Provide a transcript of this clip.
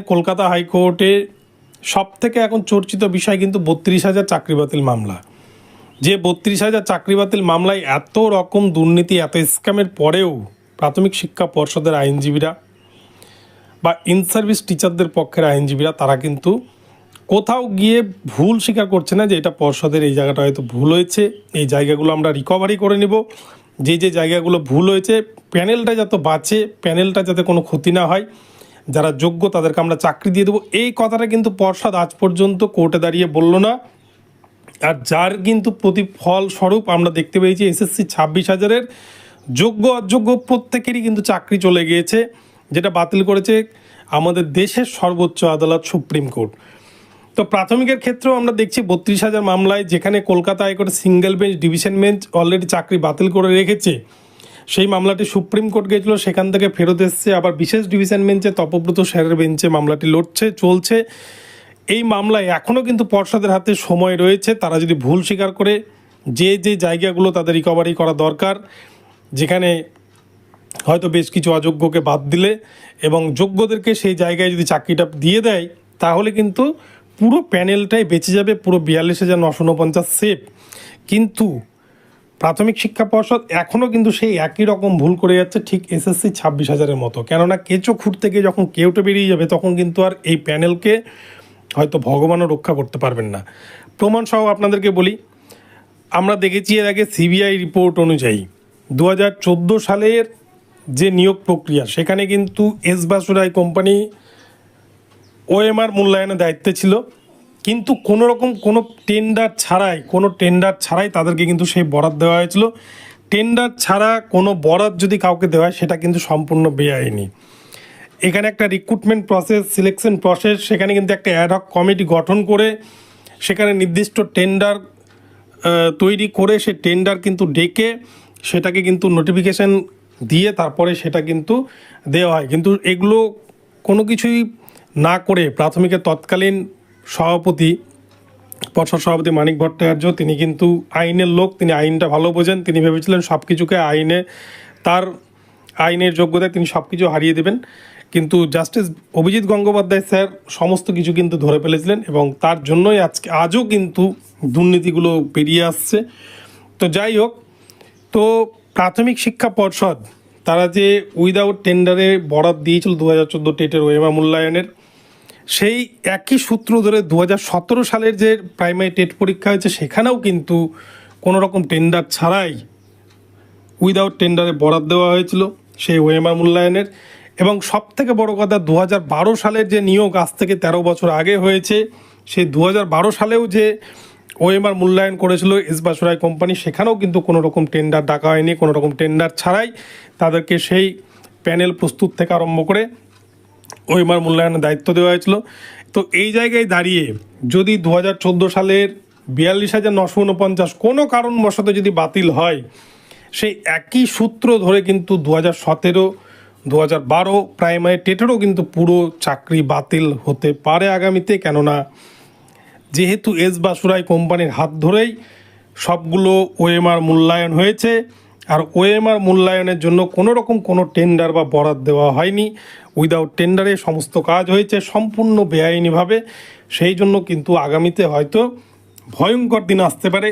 কলকাতা হাইকোর্টে সব থেকে এখন চর্চিত বিষয় কিন্তু বত্রিশ হাজার চাকরি বাতিল মামলা। যে বত্রিশ হাজার চাকরি বাতিল মামলায় এত রকম দুর্নীতি, এত স্ক্যামের পরেও প্রাথমিক শিক্ষা পর্ষদের আইনজীবীরা বা ইন সার্ভিস টিচারদের পক্ষের আইনজীবীরা তারা কিন্তু কোথাও গিয়ে ভুল স্বীকার করছে না যে এটা পর্ষদের এই জায়গাটা হয়তো ভুল হয়েছে। এই জায়গাগুলো আমরা রিকভারি করে নেব। যে যে জায়গাগুলো ভুল হয়েছে, প্যানেলটা যাতে বাঁচে, প্যানেলটা যাতে কোনো ক্ষতি না হয় যারা যোগ্য তাদেরকে আমরা চাকরি দিয়ে দেবো। এই কথাটা কিন্তু পর্ষদ আজ পর্যন্ত কোর্টে দাঁড়িয়ে বলল না। আর যার কিন্তু প্রতিফল স্বরূপ আমরা দেখতে পেয়েছি এসএসসি ছাব্বিশ হাজারের যোগ্য অযোগ্য প্রত্যেকেরই কিন্তু চাকরি চলে গিয়েছে, যেটা বাতিল করেছে আমাদের দেশের সর্বোচ্চ আদালত সুপ্রিম কোর্ট। তো প্রাথমিকের ক্ষেত্রেও আমরা দেখছি বত্রিশ হাজার মামলায় যেখানে Kolkata high court single bench, division bench already চাকরি বাতিল করে রেখেছে। সেই মামলাটি সুপ্রিম কোর্ট গেছিল সেখান থেকে ফেরত এসছে। আবার বিশেষ ডিভিশন বেঞ্চে তপব্রত স্যারের বেঞ্চে মামলাটি লড়ছে, চলছে। এই মামলায় এখনও কিন্তু পর্ষদের হাতে সময় রয়েছে। তারা যদি ভুল স্বীকার করে, যে যে জায়গাগুলো তাদের রিকভারি করা দরকার, যেখানে হয়তো বেশ কিছু অযোগ্যকে বাদ দিলে এবং যোগ্যদেরকে সেই জায়গায় যদি চাকরিটা দিয়ে দেয়, তাহলে কিন্তু পুরো প্যানেলটাই বেঁচে যাবে, পুরো বিয়াল্লিশ হাজার নশো উনপঞ্চাশ সেফ। কিন্তু প্রাথমিক শিক্ষা পর্ষদ এখনও কিন্তু সেই একই রকম ভুল করে যাচ্ছে, ঠিক এসএসসি ছাব্বিশ হাজারের মতো। কেননা কেঁচো খুঁট থেকে যখন কেউটে বেরিয়ে যাবে, তখন কিন্তু আর এই প্যানেলকে হয়তো ভগবানও রক্ষা করতে পারবেন না। প্রমাণ সহ আপনাদেরকে বলি, আমরা দেখেছি এর আগে সিবিআই রিপোর্ট অনুযায়ী দু হাজার চোদ্দ সালের যে নিয়োগ প্রক্রিয়া, সেখানে কিন্তু এস বাসুরাই কোম্পানি ওএমআর মূল্যায়নের দায়িত্বে ছিল। কিন্তু কোনো রকম কোনো টেন্ডার ছাড়াই, কোনো টেন্ডার ছাড়াই তাদেরকে কিন্তু সেই বরাদ দেওয়া হয়েছিল। টেন্ডার ছাড়া কোনো বরাদ যদি কাউকে দেওয়া হয়, সেটা কিন্তু সম্পূর্ণ বেআইনি। এখানে একটা রিক্রুটমেন্ট প্রসেস সিলেকশন প্রসেস সেখানে কিন্তু একটা অ্যাডহক কমিটি গঠন করে, সেখানে নির্দিষ্ট টেন্ডার তৈরি করে সে টেন্ডার কিন্তু ডেকে, সেটাকে কিন্তু নোটিফিকেশন দিয়ে তারপরে সেটা কিন্তু দেওয়া হয়। কিন্তু এগুলো কোনো কিছুই না করে প্রাথমিকের তৎকালীন সভাপতি, পর্ষদ সভাপতি মানিক ভট্টাচার্য, তিনি কিন্তু আইনের লোক, তিনি আইনটা ভালো বোঝেন, তিনি ভেবেছিলেন সব কিছুকে আইনে, তার আইনের যোগ্যতায় তিনি সব কিছু হারিয়ে দেবেন। কিন্তু জাস্টিস অভিজিৎ গঙ্গোপাধ্যায় স্যার সমস্ত কিছু কিন্তু ধরে ফেলেছিলেন এবং তার জন্যই আজকে, আজও কিন্তু দুর্নীতিগুলো বেরিয়ে আসছে। তো যাই হোক, তো প্রাথমিক শিক্ষা পর্ষদ, তারা যে উইদাউট টেন্ডারে বরাদ দিয়েছিল দু হাজার চোদ্দ টেটের ওয়েমা মূল্যায়নের সেই একই সূত্র ধরে দু হাজার সতেরো সালের যে প্রাইমারি টেট পরীক্ষা হয়েছে, সেখানেও কিন্তু কোনো রকম টেন্ডার ছাড়াই উইদাউট টেন্ডারে বরাদ দেওয়া হয়েছিল সেই ওএমআর মূল্যায়নের। এবং সব থেকে বড় কথা দু বারো সালের যে নিয়োগ আজ থেকে তেরো বছর আগে হয়েছে, সেই দু বারো সালেও যে ওএমআর মূল্যায়ন করেছিল ইসবাসুরাই কোম্পানি সেখানেও কিন্তু কোনো রকম টেন্ডার ডাকা হয়নি, কোনো রকম টেন্ডার ছাড়াই তাদেরকে সেই প্যানেল প্রস্তুত থেকে আরম্ভ করে ওএমআর মূল্যায়নের দায়িত্ব দেওয়া হয়েছিল। তো এই জায়গায় দাঁড়িয়ে যদি দু হাজার চোদ্দ সালের বিয়াল্লিশ হাজার নশো উনপঞ্চাশ কোনো কারণবশত যদি বাতিল হয়, সেই একই সূত্র ধরে কিন্তু দু হাজার সতেরো দু হাজার বারো প্রাইমারি টেটেরও কিন্তু পুরো চাকরি বাতিল হতে পারে আগামীতে। কেননা যেহেতু এস বাসুরাই কোম্পানির হাত ধরেই সবগুলো ওএমআর মূল্যায়ন হয়েছে আর ওএমআর মূল্যায়নের জন্য কোনো রকম কোনো টেন্ডার বা বরাদ দেওয়া হয়নি। উইদাউট টেন্ডারে সমস্ত কাজ হয়েছে সম্পূর্ণ বেআইনিভাবে। সেই জন্য কিন্তু আগামীতে হয়তো ভয়ঙ্কর দিন আসতে পারে।